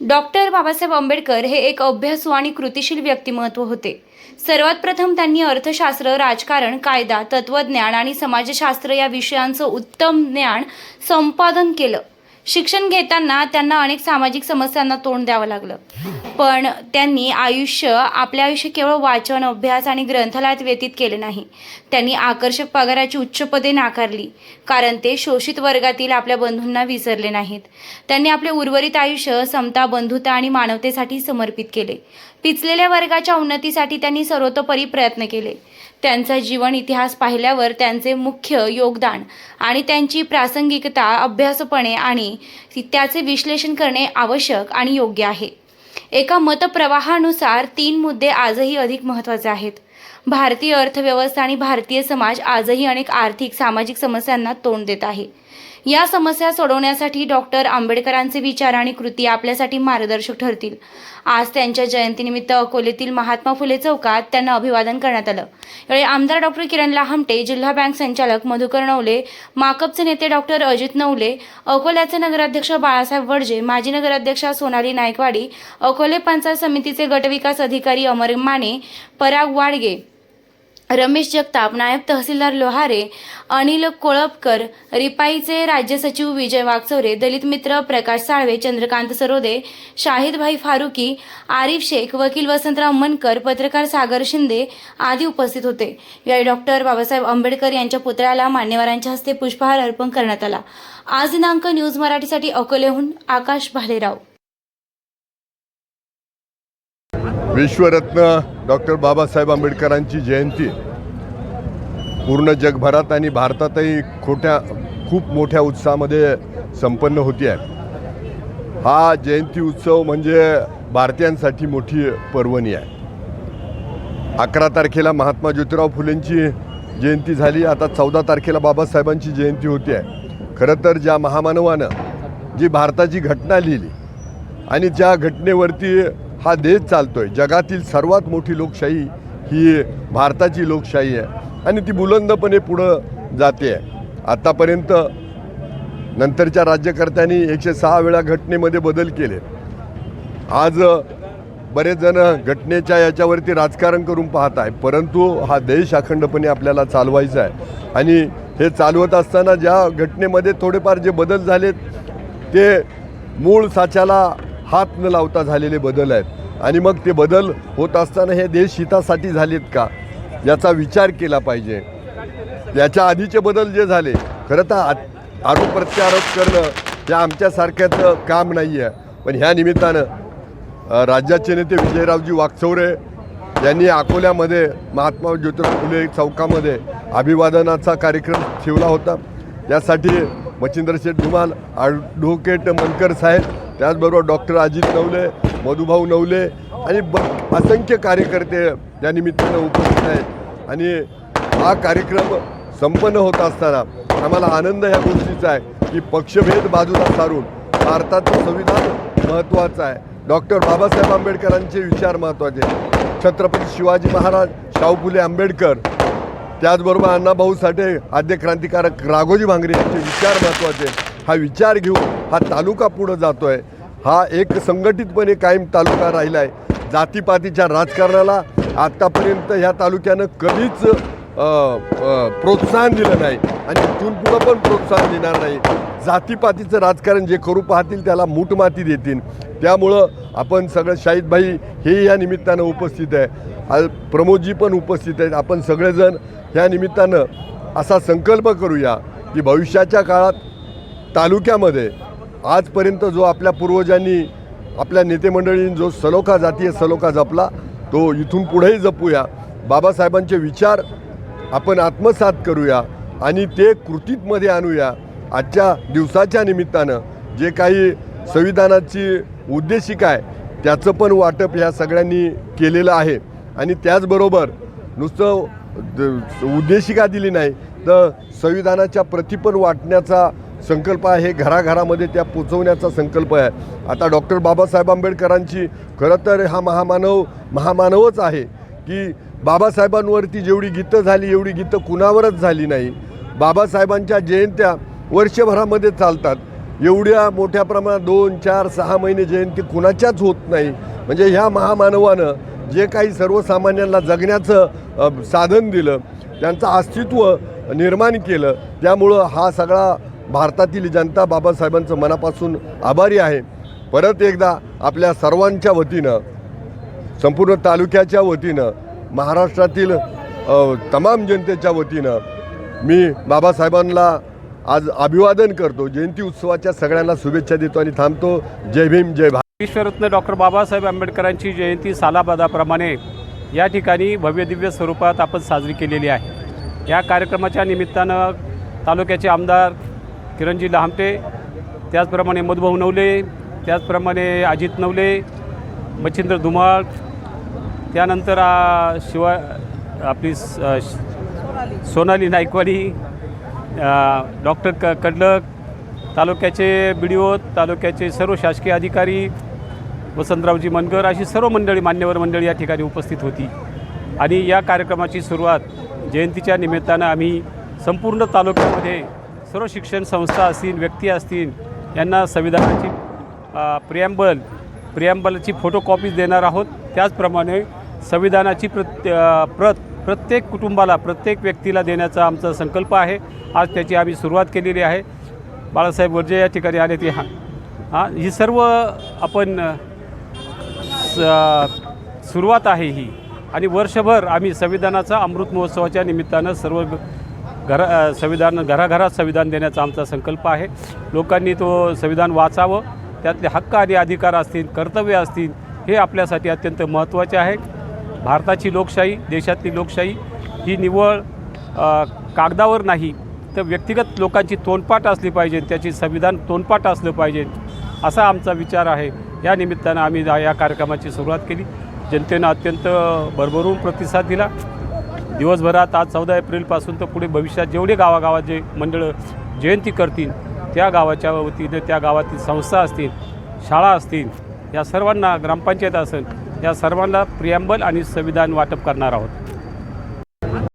Doctor Babasaheb Ambedkar हे एक अभ्यासू आणि कृतिशील व्यक्तिमत्व होते. सर्वात प्रथम त्यांनी अर्थशास्त्र राजकारण कायदा तत्वज्ञान आणि समाजशास्त्र या विषयांचं उत्तम ज्ञान संपादन केलं. शिक्षण घेताना त्यांना अनेक सामाजिक समस्यांना तोंड द्यावं लागलं. पण त्यांनी आयुष्य आपले आयुष्य केवळ वाचन अभ्यास आणि ग्रंथालयात व्यतीत केले नाही. त्यांनी आकर्षक पगाराची उच्च पदे नाकारली कारण ते शोषित वर्गातील आपल्या बंधूंना विसरले नाहीत. त्यांनी आपले उर्वरित आयुष्य समता बंधुता आणि मानवतेसाठी समर्पित केले. पिचलेल्या वर्गाच्या उन्नतीसाठी त्यांनी सर्वतोपरी प्रयत्न केले. त्यांचा जीवन इतिहास पाहिल्यावर त्यांचे मुख्य योगदान आणि त्यांची प्रासंगिकता अभ्यासपणे आणि त्याचे विश्लेषण करणे आवश्यक आणि योग्य आहे. एका मतप्रवाहानुसार तीन मुद्दे आजही अधिक महत्त्वाचे आहेत. भारतीय अर्थव्यवस्था आणि भारतीय समाज आजही अनेक आर्थिक सामाजिक समस्यांना तोंड देत आहे. या समस्या सोडवण्यासाठी डॉक्टर आंबेडकरांचे विचार आणि कृती आपल्यासाठी मार्गदर्शक ठरतील. आज त्यांच्या जयंतीनिमित्त अकोलेतील महात्मा फुले चौकात त्यांना अभिवादन करण्यात आलं. यावेळी आमदार डॉक्टर किरण लाहमटे जिल्हा बँक संचालक मधुकर नवले माकपचे नेते डॉक्टर अजित नवले अकोल्याचे नगराध्यक्ष बाळासाहेब वडजे माजी नगराध्यक्षा सोनाली नायकवाडी अकोले पंचायत समितीचे गटविकास अधिकारी अमर माने पराग वाडगे रमेश जगताप नायब तहसीलदार लोहारे अनिल कोळपकर रिपाईचे राज्य सचिव विजय वागचौरे दलित मित्र प्रकाश साळवे चंद्रकांत सरोदे शाहिदभाई फारुकी आरिफ शेख वकील वसंतराव मनकर पत्रकार सागर शिंदे आदी उपस्थित होते. यावेळी डॉक्टर बाबासाहेब आंबेडकर यांच्या पुतळ्याला मान्यवरांच्या हस्ते पुष्पहार अर्पण करण्यात आला. आज दिनांक न्यूज मराठीसाठी अकोलेहून आकाश भालेराव. विश्वरत्न डॉक्टर बाबासाहेब आंबेडकरांची जयंती. पूर्ण जगभरात आणि भारतातही खोट्या खूप मोठ्या उत्साहामध्ये संपन्न होती आहे हा जयंती उत्सव म्हणजे भारतीयांसाठी मोठी पर्वणी आहे. अकरा तारखेला महात्मा ज्योतिराव फुलेंची जयंती झाली. आता चौदा तारखेला बाबासाहेबांची जयंती होती आहे खरं तर ज्या महामानवानं जी भारताची घटना लिहिली आणि ज्या घटनेवरती हा देश चालतो आहे जगातील सर्वात मोठी लोकशाही ही भारताची लोकशाही आहे. आणि ती बुलंदपणे पुढं जाते. आहे आत्तापर्यंत नंतरच्या राज्यकर्त्यांनी एकशे सहा वेळा घटनेमध्ये बदल केले. आज बरेच जण घटनेच्या याच्यावरती राजकारण करून पाहत आहे परंतु हा देश अखंडपणे आपल्याला चालवायचा आहे. आणि हे चालवत असताना ज्या घटनेमध्ये थोडेफार जे बदल झालेत ते मूळ साच्याला हात न लावता झालेले बदल आहेत. आणि मग ते बदल होत असताना हे देश हितासाठी झालेत का? याचा विचार केला पाहिजे. याच्या आधीचे बदल जे झाले खरं तर आ- आरोप प्रत्यारोप करणं हे आमच्यासारख्याचं काम नाही आहे पण ह्या निमित्तानं राज्याचे नेते विजयरावजी वाकचौरे यांनी अकोल्यामध्ये महात्मा ज्योतिराव फुले चौकामध्ये अभिवादनाचा कार्यक्रम ठेवला होता. यासाठी मच्छिंद्र शेठ धुमाल ॲडव्होकेट मनकर साहेब त्याचबरोबर डॉक्टर अजित नवले मधुभाऊ नवले आणि ब असंख्य कार्यकर्ते या निमित्तानं उपस्थित आहेत. आणि हा कार्यक्रम संपन्न होत असताना आम्हाला आनंद ह्या गोष्टीचा आहे की पक्षभेद बाजूला सारून भारताचं संविधान महत्त्वाचं आहे. डॉक्टर बाबासाहेब आंबेडकरांचे विचार महत्त्वाचे छत्रपती शिवाजी महाराज शाहू फुले आंबेडकर त्याचबरोबर अण्णाभाऊ साठे आद्य क्रांतिकारक राघोजी भांगरे यांचे विचार महत्त्वाचे हा विचार घेऊन हा तालुका पुढं जातो आहे हा एक संघटितपणे कायम तालुका राहिला आहे जातीपातीच्या राजकारणाला आत्तापर्यंत ह्या तालुक्यानं कधीच प्रोत्साहन दिलं नाही आणि इथून पुढं पण प्रोत्साहन देणार नाही. जातीपातीचं राजकारण जे करू पाहतील त्याला मूठमाती देतील. त्यामुळं आपण सगळं शाहिदभाई हे या निमित्तानं उपस्थित आहे. प्रमोदजी पण उपस्थित आहेत. आपण सगळेजण ह्या निमित्तानं असा संकल्प करूया की भविष्याच्या काळात तालुक्यामध्ये आजपर्यंत जो आपल्या पूर्वजांनी आपल्या नेतेमंडळींनी जो सलोखा जातीय सलोखा जपला तो इथून पुढेही जपूया. बाबासाहेबांचे विचार आपण आत्मसात करूया आणि ते कृतीतमध्ये आणूया. आजच्या दिवसाच्या निमित्तानं जे काही संविधानाची उद्देशिका आहे त्याचं पण वाटप ह्या सगळ्यांनी केलेलं आहे. आणि त्याचबरोबर नुसतं उद्देशिका दिली नाही तर संविधानाच्या प्रती पण वाटण्याचा संकल्प आहे घराघरामध्ये त्या पोचवण्याचा संकल्प आहे. आता डॉक्टर बाबासाहेब आंबेडकरांची खरं तर हा महामानव महामानवच आहे की बाबासाहेबांवरती जेवढी गीतं झाली एवढी गीतं कुणावरच झाली नाही. बाबासाहेबांच्या जयंत्या वर्षभरामध्ये चालतात. एवढ्या मोठ्या प्रमाणात दोन चार सहा महिने जयंती कुणाच्याच होत नाही. म्हणजे ह्या महामानवानं जे काही सर्वसामान्यांना जगण्याचं साधन दिलं त्यांचं अस्तित्व निर्माण केलं त्यामुळं हा सगळा भारतातील जनता बाबासाहेबांचं मनापासून आभारी आहे. परत एकदा आपल्या सर्वांच्या वतीनं संपूर्ण तालुक्याच्या वतीनं महाराष्ट्रातील तमाम जनतेच्या वतीनं मी बाबासाहेबांना आज अभिवादन करतो. जयंती उत्सवाच्या सगळ्यांना शुभेच्छा देतो आणि थांबतो. जय भीम जय भा विश्वरत्न डॉक्टर बाबासाहेब आंबेडकरांची जयंती सालाबादाप्रमाणे या ठिकाणी भव्यदिव्य स्वरूपात आपण साजरी केलेली आहे. या कार्यक्रमाच्या निमित्तानं तालुक्याचे आमदार किरणजी लहामटे त्याचप्रमाणे मधुभाऊ नवले त्याचप्रमाणे अजित नवले मच्छिंद्र धुमाळ त्यानंतर शिवाय आपली स- श- सोनाली नाईकवाडी डॉक्टर क कडलक तालुक्याचे बी डी ओ तालुक्याचे सर्व शासकीय अधिकारी वसंतरावजी मनगर अशी सर्व मंडळी मान्यवर मंडळी या ठिकाणी उपस्थित होती. आणि या कार्यक्रमाची सुरुवात जयंतीच्या निमित्तानं आम्ही संपूर्ण तालुक्यामध्ये सर्व शिक्षण संस्था असतील व्यक्ती असतील यांना संविधानाची प्रियांबल प्रिॲम्बलची फोटोकॉपीज देणार आहोत. त्याचप्रमाणे संविधानाची प्रत प्रत प्रत्येक कुटुंबाला प्रत्येक व्यक्तीला देण्याचा आमचा संकल्प आहे. आज त्याची आम्ही सुरुवात केलेली आहे. बाळासाहेब वर्जे या ठिकाणी आले ते हां हां ही सर्व आपण स- सुरुवात आहे ही. आणि वर्षभर आम्ही संविधानाचा अमृत महोत्सवाच्या निमित्तानं सर्व घरा संविधान घराघरात संविधान देण्याचा आमचा संकल्प आहे. लोकांनी तो संविधान वाचावं त्यातले हक्क आणि अधिकार असतील कर्तव्य असतील हे आपल्यासाठी अत्यंत महत्त्वाचे आहे. भारताची लोकशाही देशातली लोकशाही ही निव्वळ कागदावर नाही तर व्यक्तिगत लोकांची तोंडपाठ असली पाहिजे त्याची संविधान तोंडपाठ असलं पाहिजे असा आमचा विचार आहे. या निमित्तानं आम्ही या कार्यक्रमाची सुरुवात केली. जनतेनं अत्यंत भरभरून प्रतिसाद दिला. दिवसभरात आज चौदा एप्रिलपासून तर पुढे भविष्यात जेवढे गावागावात जे मंडळं जयंती करतील त्या गावाच्या वतीने त्या गावातील संस्था असतील शाळा असतील या सर्वांना ग्रामपंचायत असेल या सर्वांना प्रियांबल आणि संविधान वाटप करणार आहोत.